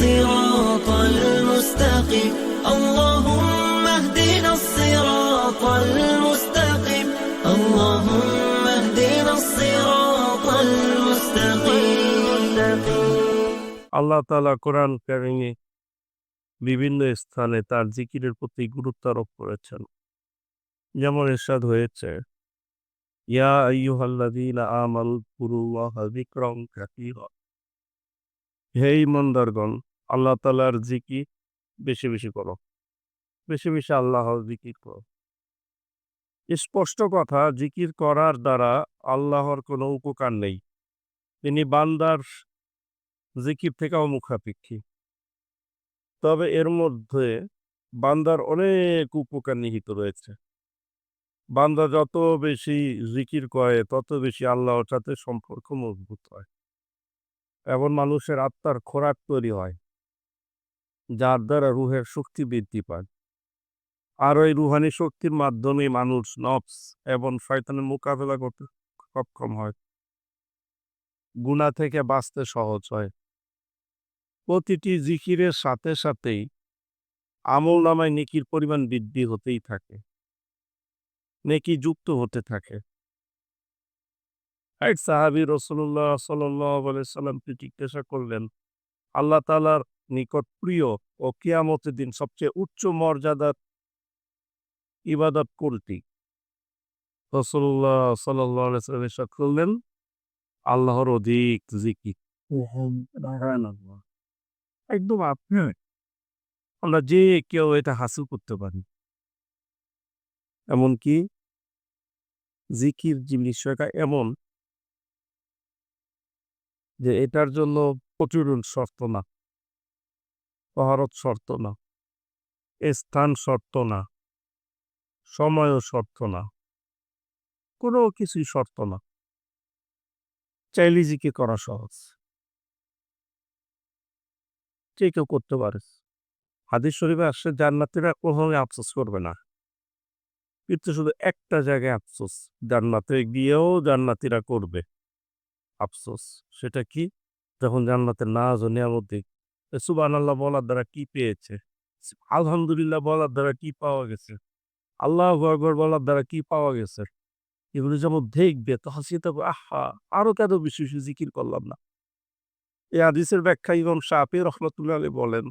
الصراط المستقيم اللهم اهدنا الصراط المستقيم اللهم اهدنا الصراط المستقيم আল্লাহ তাআলা কোরআন কারিমে বিভিন্ন স্থানে তার জিকিরের প্রতি গুরুত্ব আরোপ করেছেন যেমন এরশাদ হয়েছে ইয়া আইয়ুহাল্লাযীনা আমানু কুরুল্লাহা যিকরান কাসীরা হে ইমানদারগণ আল্লাহ তাআলার জিকির বেশি বেশি করো। বেশি বেশি আল্লাহ জিকির করো। স্পষ্ট কথা, জিকির করার দ্বারা আল্লাহর কোনো উপকার নেই। তিনি বান্দার জিকির থেকেও মুখাপেক্ষী। তবে এর মধ্যে বান্দার অনেক উপকার নিহিত রয়েছে। বান্দা যত বেশি জিকির করে, তত বেশি আল্লাহর সাথে সম্পর্ক মজবুত হয়। এবং মানুষের আত্মার খোরাক তৈরি হয়। যার দ্বারা রুহের শক্তি বৃদ্ধি পায়। আর ওই রুহানি শক্তির মাধ্যমে মানুষ নফস এবং শয়তানের মোকাবেলা করতে সক্ষম হয়। গুণা থেকে বাঁচতে সহজ হয়। প্রতিটি জিকিরের সাথে সাথেই আমল নামায় নেকির পরিমাণ বৃদ্ধি হতেই থাকে। নেকি যুক্ত হতে থাকে। এক সাহাবি রসুল্লাহ সাল্লামকে জিজ্ঞাসা করলেন, আল্লাহ তালার নিকট প্রিয় ও কিয়ামতের দিন সবচেয়ে উচ্চ মর্যাদার ইবাদত কোনটি? রসুল্লাহ সাল্লাম করলেন, আল্লাহর অধিক জিকির। একদম আপনি আমরা যে কেউ এটা হাসিল করতে পারি। এমনকি জিকির বিষয়টা এমন যে এটার জন্য প্রচুরন শর্ত না। পহারত শর্ত না। স্থান শর্ত না। সময়ও শর্ত না। কোনো কিছুই শর্ত না। চাইলে জিকির করা সহজ? যে কেউ করতে পারে। হাদিস শরীফে আসছে, জান্নাতিরা কখনোই আফসোস করবে না। কিন্তু শুধু একটা জায়গায় আফসোস, জান্নাতে গিয়েও জান্নাতিরা করবে আফসোস। সেটা কি? যখন জান্নাতের নাজ ও নিয়ামত সুবান আল্লাহ বলার দ্বারা কি পেয়েছে? আলহামদুলিল্লাহ বলার দ্বারা কি পাওয়া গেছে? আল্লাহ আকবর বলার দ্বারা কি পাওয়া গেছে? এগুলো যেমন দেখবে তখন সে তবে আহা, আরও কেন বেশি জিকির করলাম না? এই হাদিসের ব্যাখ্যা ইমাম শাহি রহমতুল্লাহ আলী বলেন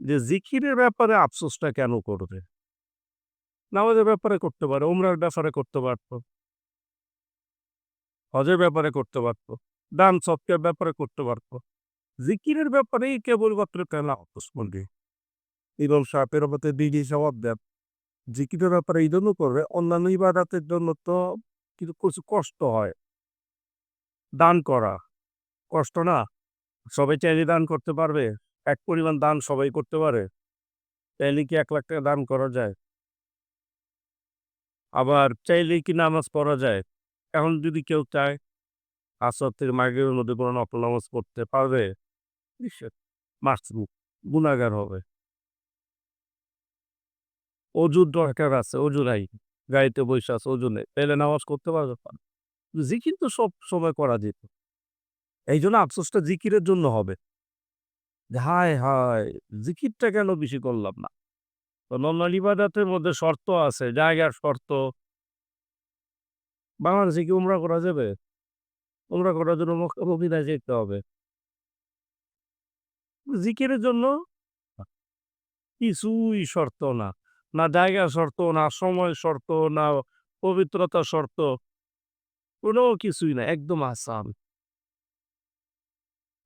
যে জিকিরের ব্যাপারে আফসোসটা কেন করবে? নামাজের ব্যাপারে করতে পারে, উমরার ব্যাপারে করতে পারত। হজের ব্যাপারে করতে পারত, দান সৎকের ব্যাপারে করতে পারত। জিকিরের ব্যাপারেই কেবলমাত্র আফসোস করবে ইমাম শাহের মতে দিদি জবাব দেন, জিকিরের ব্যাপারে এই জন্য করবে, অন্যান্য ইবাদাতের জন্য তো কিছু কিছু কষ্ট হয়। দান করা, কষ্ট না, সবাই চাইলে দান করতে পারবে, এক পরিমাণ দান সবাই করতে পারে, চাইলে কি এক লাখ টাকা দান করা যায়? আবার চাইলে কি নামাজ পড়া যায়? এখন যদি কেউ চায়, আসর থেকে মাগের মধ্যে কোনো নকল নামাজ পড়তে পারবে গুণাগার হবে। অজুর দরকার আছে, অজু নাই। গাড়িতে বসে আছে, অজু নেই। তাহলে নামাজ করতে পারবে। জিকির তো সব সময় করা যেত। এই জন্য আফসোসটা জিকিরের জন্য হবে। হায় হায়, জিকিরটা কেন বেশি করলাম না? তো ইবাদাতের মধ্যে শর্ত আছে, জায়গার শর্ত। বাংলাদেশে কি উমরা করা যাবে? উমরা করার জন্য মক্কা মদিনায় যেতে হবে। জিকিরের জন্য কিছুই শর্ত না। না জায়গা শর্ত, না সময় শর্ত, না পবিত্রতা শর্ত, কোনো কিছুই না, একদম আসান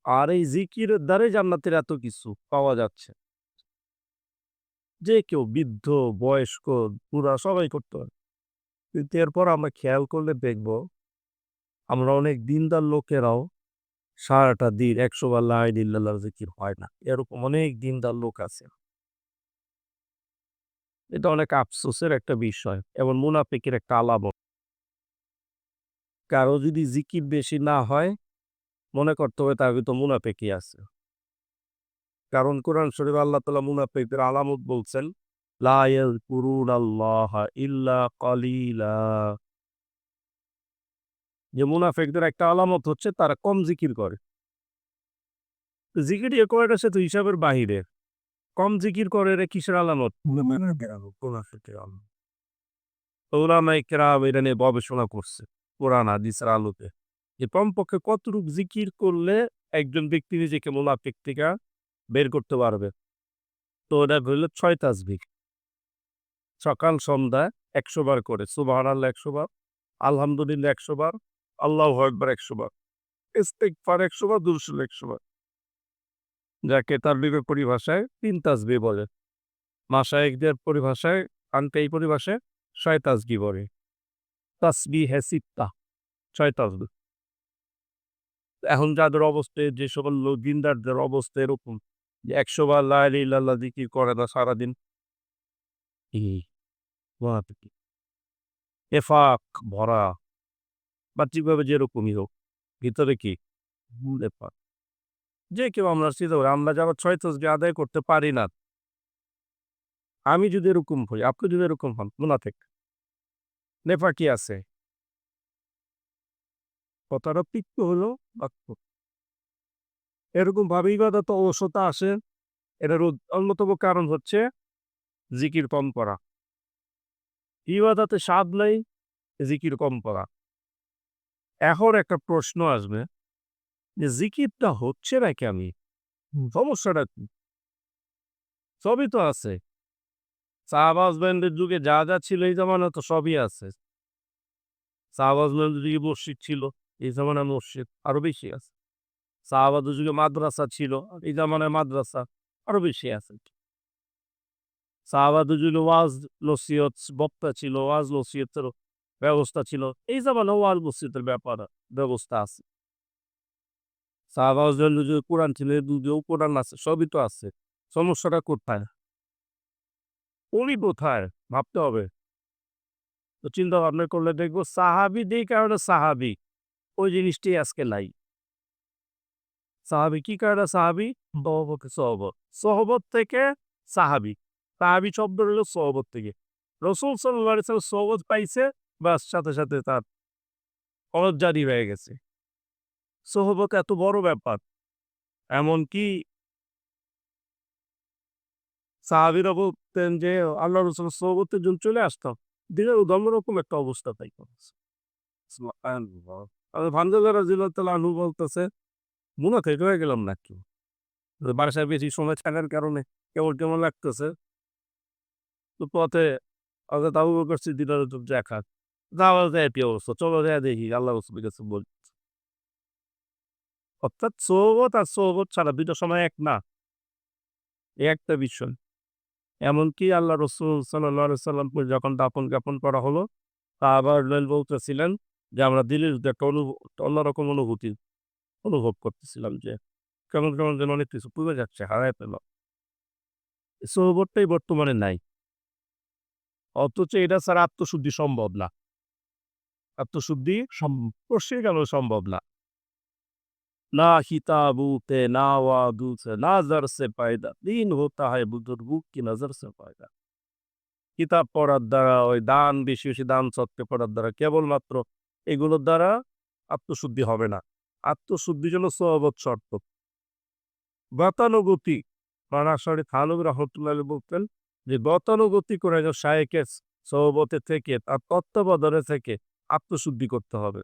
আর এই জিকিরের দ্বারে জান্নাতের এত কিছু পাওয়া যাচ্ছে। যে কেউ বৃদ্ধ, বয়স্ক, বুড়া, সবাই করতে পারে। কিন্তু এরপর আমরা খেয়াল করলে দেখব, আমরা অনেক দিনদার লোকেরাও সারাটা দিন, একশো বার লাইন ইল্লাল্লাহ জিকির হয় না। এরকম অনেক দিনদার লোক আছে। এটা অনেক আফসোসের একটা বিষয় এবং মুনাফিকের একটা আলামত। কারও যদি জিকির বেশি না হয়, মনে করতে হবে তার তো মুনাফেকি আছে। কারণ কোরআন শরীফ আল্লাহ তালা মুনাফেকদের আলামত বলছেন লায়াল কুরুন আল্লাহ ইল্লা কলিলা যে মুনাফেকদের একটা আলামত হচ্ছে তারা কম জিকির করে। জিকির এ করাটা সে তো হিসাবের বাহিরে। কম জিকির করে রে কিসের আলামত? ওলামাই কেরাম এটা নিয়ে গবেষণা করছে কোরআন হাদিসের আলোতে যে কমপক্ষে কতটুক জিকির করলে একজন ব্যক্তি নিজেকে মোনাফিক থেকে বের করতে পারবে? তো ওটা হইল ছয় তাসবিক সকাল সন্ধ্যা একশো বার করে সুবাহ আল্লাহ একশো বার আলহামদুলিল্লাহ একশো বার আল্লাহ একবার একশো বার। ইস্তেকফার একশো বার, দুরসুল একশো বার। যাকে তার বিবেক পরিভাষায় তিন তাসবি বলে। মাসায়কদের পরিভাষায় আনতে এই পরিভাষায় ছয় তাসবি বলে। তাসবি হেসিত্তা ছয় তাসবি এখন যাদের অবস্থায় যে সকল লোক, দিনদারদের অবস্থা এরকম, যে একশো বার লাইল্লাহ দিকির করে না সারাদিন। এফাক, ভরা। বাহ্যিকভাবে যেরকমই হোক ভিতরে কি এফাক যে কেউ আমরা চিন্তা করি আমরা যারা ছয় তসবি আদায় করতে পারি না। আমি যদি এরকম হই আপনি যদি এরকম হন মুনাফেক। নেফা কি আছে? কথাটা পিত্ত হলো বাক্য। এরকম ভাবে তো অলসতা আসে এটার অন্যতম কারণ হচ্ছে জিকির কম করা। ইবাদতে স্বাদ নেই জিকির কম করা। এখন একটা প্রশ্ন আসবে যে, জিকিরটা হচ্ছে না কেন সমস্যাটা কি? সবই তো আছে। শাহবাজ ব্যান্ডের যুগে যা যা ছিল এই জামানা তো সবই আছে। শাহবাজ ব্যান্ডের যুগে মসজিদ ছিল, এই জামানায় মসজিদ আরও বেশি আছে। শাহবাজের যুগে মাদ্রাসা ছিল, এই জামানায় মাদ্রাসা আরও বেশি আছে। শাহবাজের যুগে ওয়াজ লসিয়ত বক্তা ছিল, ওয়াজ লসিয়তের ব্যবস্থা ছিল। এই জামানায় ওয়াজ লসিয়তের ব্যাপার, ব্যবস্থা আছে। ব্যান্ডের কোরআন ছিল এর কোরআন আছে, সবই তো আছে। সমস্যাটা কোথায়? উনি কোথায়? ভাবতে হবে। তো চিন্তা ভাবনা করলে দেখব, সাহাবি যেই কারণে সাহাবি, ওই জিনিসটি আজকে নাই। সাহাবি কি কারণে সাহাবি? সহবত সহবত। সহবত থেকে সাহাবি। সাহাবি শব্দ হলো সহবত থেকে। রসুল সাল্লাহ সহবত পাইছে বাস সাথে সাথে তার অরব জারি হয়ে গেছে। সহবত এত বড় ব্যাপার। এমনকি সাহাবিরা বলতেন যে আল্লাহ রসুল সহবতের জন্য চলে আসতাম দিনের অন্যরকম একটা অবস্থা তাই ভান্ডারা জিল্লাহ আনু বলতেছে, মনে থেকে হয়ে গেলাম নাকি বাসায় বেশি সময় থাকার কারণে কেমন কেমন লাগতেছে? তো পথে আগে তাও করছি দিনের দেখা। যখন দাপন জ্ঞাপন করা হলো তা আবার বলতেছিলেন যে, আমরা দিলের একটা অন্যরকম অনুভূতি অনুভব করতেছিলাম যে, কেমন কেমন যেন অনেক কিছু পুড়ে যাচ্ছে, হারায় পেল সৌবতটাই বর্তমানে নাই। অথচ এটা ছাড়া আত্মশুদ্ধি সম্ভব না। আত্মশুদ্ধি সম্পর্শে কেন সম্ভব না। না হিতাবুতে না ওয়াদুতে না জারসে পায়দা, দিন হয় কি পায়দা। কিতাব পড়ার দ্বারা, ওই দান বেশি বেশি দান পড়ার দ্বারা কেবলমাত্র এগুলোর দ্বারা আত্মশুদ্ধি হবে না। আত্মশুদ্ধির জন্য সহবত শর্ত। গতানুগতি মানাসারী থালুক রহমতুল্লাহ বলতেন যে গতানুগতি করে একজন সাহেকের সহবতে থেকে, তার তত্ত্বাবধানে থেকে আত্মশুদ্ধি করতে হবে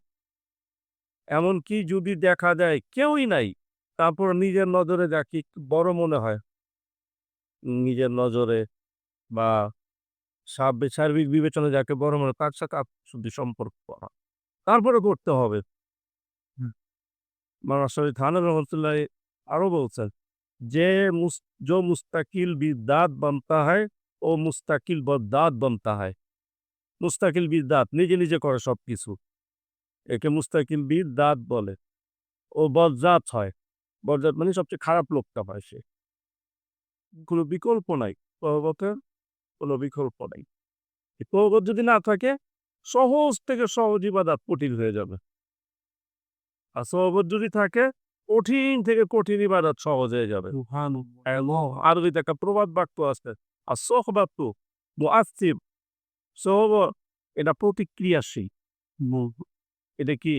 এমনকি যদি দেখা যায় কেউই নাই তারপর নিজের নজরে যাকে একটু বড় মনে হয় নিজের নজরে বা সার্বিক সার্বিক বিবেচনা যাকে বড় মনে হয়, তার সাথে আত্মশুদ্ধি সম্পর্ক করা তারপরে করতে হবে মানাসরি থানা রহমতুল্লাহ আরো বলছেন যে মুস जो मुस्तकिल बिदात बनता है ও মুস্তাকিল বদাত बनता है মুস্তাকিল বিদাত নিজে নিজে করে সব কিছু একে মুস্তাকিল দাঁত বলে। ও বজ্জাত হয়। বজ্জাত মানে সবচেয়ে খারাপ লোকটা হয় সে। কোনো বিকল্প নাই। পর্বতের কোনো বিকল্প নাই। পর্বত যদি না থাকে সহজ থেকে সহজ ইবাদাত কঠিন হয়ে যাবে। আর সহবত যদি থাকে কঠিন থেকে কঠিন ইবাদত সহজ হয়ে যাবে। আরবিতে একটা প্রবাদ বাক্য আছে। আর সহবাত্য মুআসিব সহব এটা প্রতিক্রিয়াশীল। এটা কি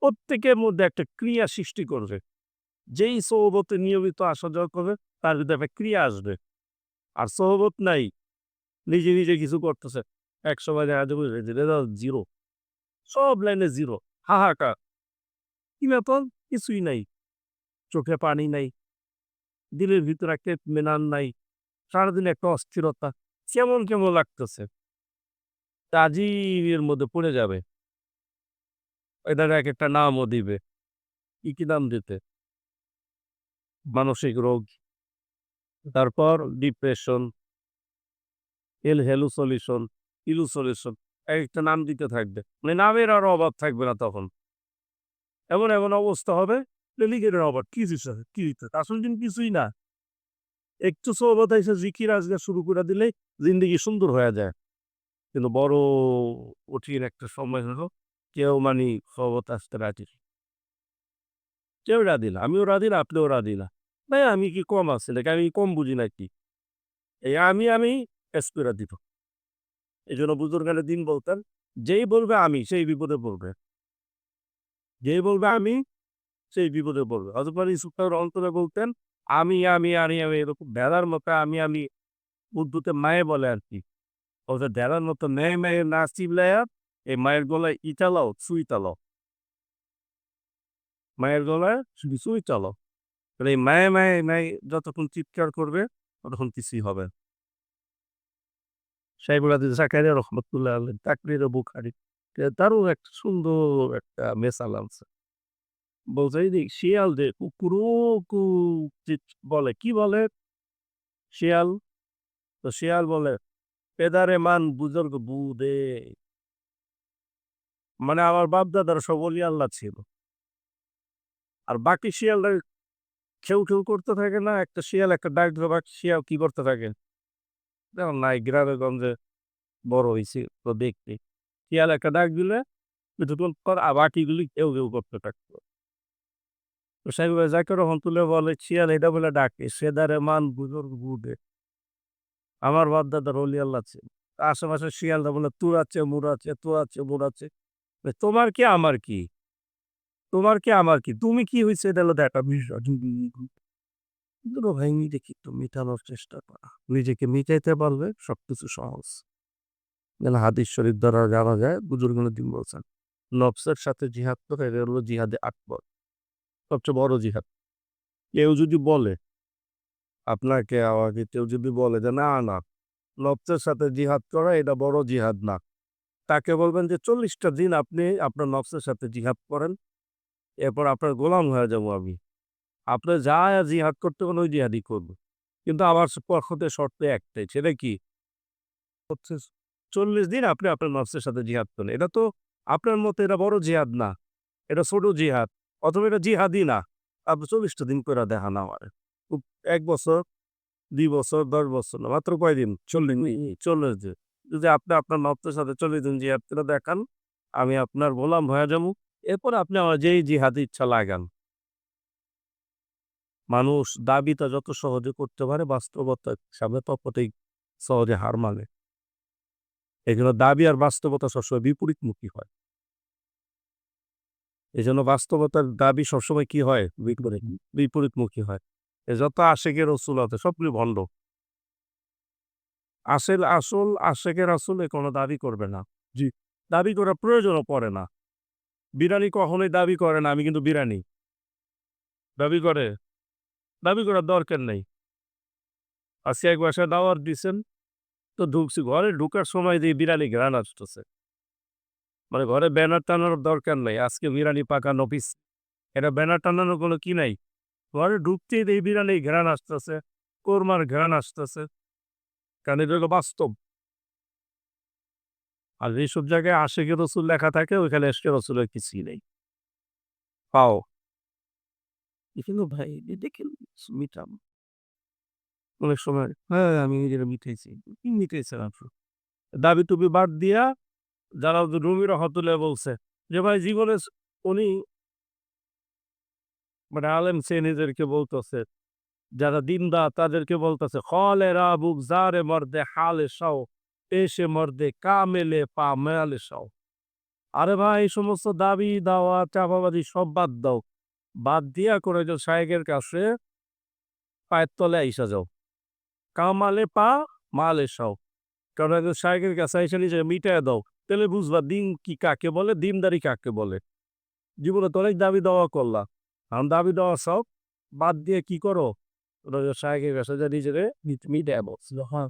প্রত্যেকের মধ্যে একটা ক্রিয়া সৃষ্টি করবে। যেই সহবতে নিয়মিত আসা যাওয়া করবে, তার ভিতরে একটা ক্রিয়া আসবে। আর সহবত নাই, নিজে নিজে কিছু করতেছে। এক সময় দেখা যাবে রেজাল্ট জিরো সব লাইনে জিরো হাহাকার। কি ব্যাপার? কিছুই নাই। চোখে পানি নাই। দিলের ভিতরে একটা মেনান নাই। সারাদিন একটা অস্থিরতা। কেমন কেমন লাগতেছে। তাজির মধ্যে পড়ে যাবে। এটার এক একটা নামও দিবে। কি কি নাম দিতে? মানসিক রোগ। তারপর ডিপ্রেশন। এল হেলুসলিউশন, ইলুসলিউশন এক একটা নাম দিতে থাকবে। মানে নামের আর অভাব থাকবে না তখন। এমন এমন অবস্থা হবে লিগের অভাব। কি দিচ্ছে কি দিতে আসল দিন কিছুই না। একটু সোহবত এসে জিকির আজকে শুরু করে দিলে জিন্দগি সুন্দর হয়ে যায়। কিন্তু বড় কঠিন একটা সময় হলো, কেউ মানে সোহবত আসতে রাজি কেউ রাজি না, আমিও রাজি না, আপনিও রাজি না। ভাই, আমি কি কম আছে নাকি? আমি কম বুঝি নাকি এই আমি আমি এসপিরা দিত এই জন্য বুজুর্গানের দিন বলতেন, যেই বলবে আমি, সেই বিপদে পড়বে। যেই বলবে আমি, সেই বিপদে পড়বে। অতপর ইসুফার অন্তরে বলতেন আমি আমি আমি আমি এরকম বেড়ার মতো আমি আমি উর্দুতে মায়ে বলে আর কি ওটা বেড়ার মতো মেয়ে মেয়ে না চিবলাইয়া এই মায়ের গলায় ইটালাও সুইটালাও মায়ের গলায় শুধু সুইটালাও এই মায়ে মায়ে মায়ে যতক্ষণ চিৎকার করবে, ততক্ষণ কিছুই হবে না। সাইবুল আদিল জাকারিয়া রহমতুল্লাহ আল্লাহ তাকরির বুখারি তারও একটা সুন্দর একটা মেসাল আনছে বলছে যে শিয়াল যে কুকুরু কু বলে, কি বলে? শিয়াল। তো শিয়াল বলে, পেদারে মান বুজুর্গ বুদে। মানে আমার বাপ দাদার সব আল্লাহ ছিল। আর বাকি শিয়ালরা খেউ খেউ করতে থাকে না। একটা শিয়াল, একটা ডাক ধরে বাকি শিয়াল কি করতে থাকে? দেখুন, নাই গ্রামে গঞ্জে বড় হয়েছে তো দেখতে। শিয়াল একটা ডাক দিলে পর আর বাকিগুলি কেউ কেউ করতে থাকতো। তো সাহেব যাকে রহম তুলে বলে শিয়াল এটা বলে ডাকে সেদারে মান বুজুর্গ বুদে আমার বাপ দাদার অলি আল্লাহ ছিল আশেপাশে শিয়ালরা বলে, তোর আছে, মুর আছে, তোর আছে, মুর আছে। তোমার কি, আমার কি? তোমার কি, আমার কি? তুমি কি হয়েছে এটা হলো একটা বিষয়। ভাই নিজেকে একটু মেটানোর চেষ্টা করা। নিজেকে মিটাইতে পারলে সবকিছু সহজ। যেন হাদিস শরীফ দ্বারা জানা যায় বুজুর্গন দিন বলছেন, নফসের সাথে জিহাদ করে হলো জিহাদে আকবর। সবচেয়ে বড় জিহাদ। কেউ যদি বলে, আপনাকে আমাকে কেউ যদি বলে যে, না না, নফসের সাথে জিহাদ করা এটা বড় জিহাদ না। তাকে বলবেন যে, চল্লিশটা দিন আপনি আপনার নফসের সাথে জিহাদ করেন, এরপর আপনার গোলাম হয়ে যাব আমি। আপনি যা জিহাদ করতে পারেন ওই জিহাদই করব। কিন্তু আমার পক্ষ থেকে শর্ত একটাই, সেটা কি? হচ্ছে চল্লিশ দিন আপনি আপনার নফসের সাথে জিহাদ করেন। এটা তো আপনার মতো এটা বড় জিহাদ না, এটা ছোট জিহাদ। অথবা এটা জিহাদই না। আপনি চল্লিশটা দিন করে দেখান আমার। এক বছর দুই বছর দশ বছর না মাত্র কয়দিন? চল্লিশ চল্লিশ দিন। যদি আপনি আপনার নফসের সাথে চল্লিশ দিন জিহাদ করে দেখান আমি আপনার গোলাম হয়ে যাব। এরপর আপনি আমার যেই জিহাদ ইচ্ছা লাগান। মানুষ দাবিটা যত সহজে করতে পারে বাস্তবতার সামনে ততটাই সহজে হার মানে। এই জন্য দাবি আর বাস্তবতা সবসময় বিপরীতমুখী হয়। এই জন্য বাস্তবতার দাবি সবসময় কি হয়? বিপরীত বিপরীতমুখী হয়। এ যত আশেকের রসুল আছে সবগুলি ভণ্ড। আসল আসল আশেকের আসলে কোনো দাবি করবে না। জি। দাবি করার প্রয়োজনও পড়ে না। বিরানি কখনোই দাবি করে না আমি কিন্তু বিরানি। দাবি করে। দাবি করার দরকার নেই। আজকে এক বাসায় দাওয়াত দিছেন তো ঢুকছি ঘরে ঢুকার সময় দিয়ে বিরানি ঘ্রাণ আসতেছে। মানে ঘরে ব্যানার টানার দরকার নেই। আজকে বিরানি পাকা নফিস এটা ব্যানার টানানোর কোনো কি নাই? ঘরে ঢুকতেই এই বিরানি ঘ্রাণ আসতেছে কোরমার ঘ্রাণ আসতেছে। কারণ এটা বাস্তব। আর যেসব জায়গায় আশেকে রসুল লেখা থাকে ওইখানে এসকে রসুলের কিছুই নেই। পাও। কিন্তু ভাই দেখেন মিটাম অনেক সময় হ্যাঁ আমি নিজেরা মিটাইছি কি আপনি দাবি টুবি বাদ দিয়া যারা রুমি রহমতুল্লাহ বলছে যে, ভাই, জীবনে উনি মানে আলেম সে নিজেরকে বলতেছে, যারা দিনদা তাদেরকে বলতেছে, খলে রাবুক জারে মর্দে, হালে সাও এসে মর্দে, কামেলে পা মেয়ালে সাও আরে ভাই, এই সমস্ত দাবি দাওয়া চাপাবাদি সব বাদ দাও। বাদ দিয়া করে যে সাহেবের কাছে পায়ের তলে আইসা যাও। কামালে পা, মালে সাও কারণ একজন শায়েকের কাছে আইসা নিজে মিটায় দাও। তাহলে বুঝবা দিন কি কাকে বলে? দিনদারি কাকে বলে? জীবনে তো অনেক দাবি দেওয়া করলা। আমি দাবি দেওয়া সব বাদ দিয়ে কি করো? বলছিল হ্যাঁ।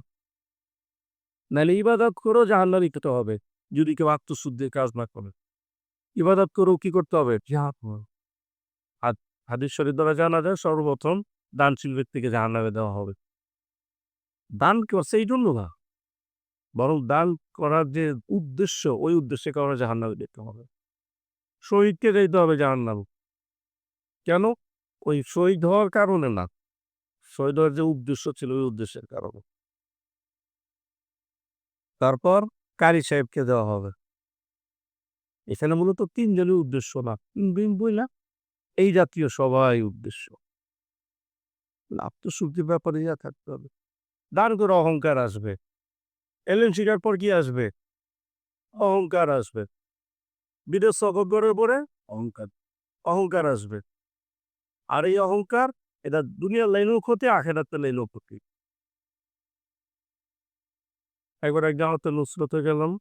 নাহলে ইবাদত করো জাহান্না দিতে হবে। যদি কেউ আত্মশুদ্ধির কাজ না করে। ইবাদত করেও কি করতে হবে? হাদিস শরীর দ্বারা জানা যায়, সর্বপ্রথম দানশীল ব্যক্তিকে জাহান্নামে দেওয়া হবে। দান করছে? এই জন্য না। বরং দান করার যে উদ্দেশ্য, ওই উদ্দেশ্যে কারণে জাহান্নামে দিতে হবে। শহীদকে যেতে হবে জাহান্নাম। কেন? ওই শহীদ হওয়ার কারণে না। শহীদ হওয়ার যে উদ্দেশ্য ছিল, ওই উদ্দেশ্যের কারণে। তারপর কারি সাহেবকে দেওয়া হবে। এখানে মূলত তিনজনের উদ্দেশ্য না। তিন বই না। এই জাতীয় সবাই উদ্দেশ্য। আত্মশুদ্ধির ব্যাপারে যা থাকতে হবে। দান করে অহংকার আসবে। এলেন শিকার পর কি আসবে? অহংকার আসবে। বিদেশ সকরের পরে অহংকার অহংকার আসবে। আর এই অহংকার, এটা দুনিয়ার লাইনেও ক্ষতি আখেরাতে লাইনেও ক্ষতি। একবার এক জামাতে নুসরতে গেলাম।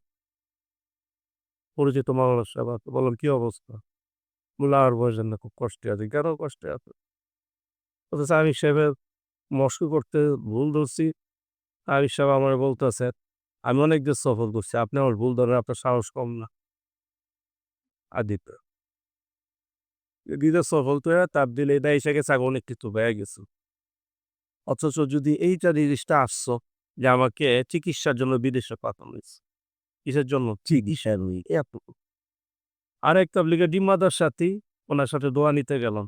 পরিচিত মানুষ আবার বললাম, কি অবস্থা? বলে আর বয়সের না, খুব কষ্টে আছে। কেন কষ্টে আছে? আমি সাহেবের মস্ক করতে ভুল ধরছি। আমি সাহেব আমার বলতেছে আমি অনেক দেশ সফর করছি। আপনি আমার ভুল ধরেন আপনার সাহস কম না। দিত বিদেশ সফল তো তার দিলে এটা এসে গেছে আগে অনেক কিছু হয়ে গেছে। অথচ যদি এইটা জিনিসটা আসছো যে আমাকে চিকিৎসার জন্য বিদেশে পাঠানো হয়েছে কিসের জন্য? চিকিৎসা এত আর এক তাবলিগের ডিম্মাদার সাথে ওনার সাথে দোয়া নিতে গেলাম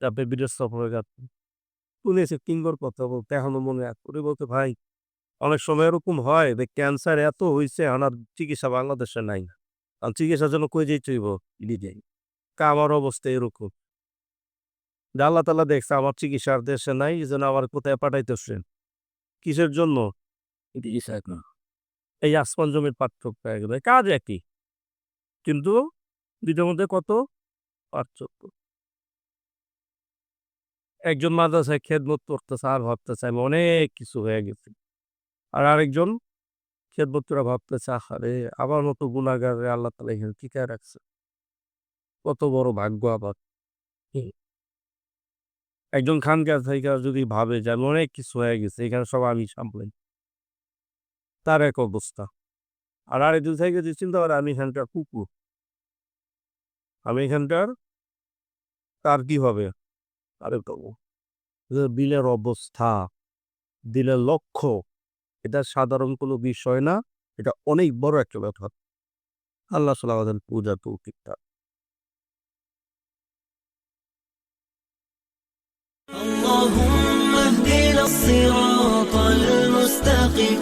তারপরে বিদেশ সফরে গেলাম এসে কিঙ্গর কথা বলতে এখনও মনে এক করে বলতে ভাই অনেক সময় এরকম হয় যে ক্যান্সার এত হয়েছে আমার চিকিৎসা বাংলাদেশে নাই না। আর চিকিৎসার জন্য কই যেই চইব যাই আমার অবস্থা এরকম। যে, আল্লাহ তালা দেখছে আমার চিকিৎসার দেশে নাই, এই জন্য আমার কোথায় পাঠাইতেছেন কিসের জন্য? এই আসমান জমির পার্থক্য একদম কাজ একই। কিন্তু দুইটার মধ্যে কত পার্থক্য? একজন মাদ্রাসায় খেদমত করতেছে, আর ভাবতেছে আমি অনেক কিছু হয়ে গেছি। আর আরেকজন খেদমতরা ভাবতেছে আরে আমার মতো গুণাগার আল্লাহ তালা এখানে টিকায় রাখছে। কত বড় ভাগ্য আবার একজন খানকার থেকে যদি ভাবে যে অনেক কিছু হয়ে গেছে, এখানে সব আমি সামলাই। তার এক অবস্থা। আর আরেকজন থেকে যে চিন্তা করে, আমি এখানকার কুকুর। আমি এখানকার, তার কি হবে? আরে বিলের অবস্থা, দিলের লক্ষ্য এটা সাধারণ কোনো বিষয় না এটা অনেক বড় একটা ব্যাপার আল্লাহ সাল্লাহ আমাদের পূজা তৌফিকটা اللهم اهدنا الصراط المستقيم اللهم اهدنا الصراط المستقيم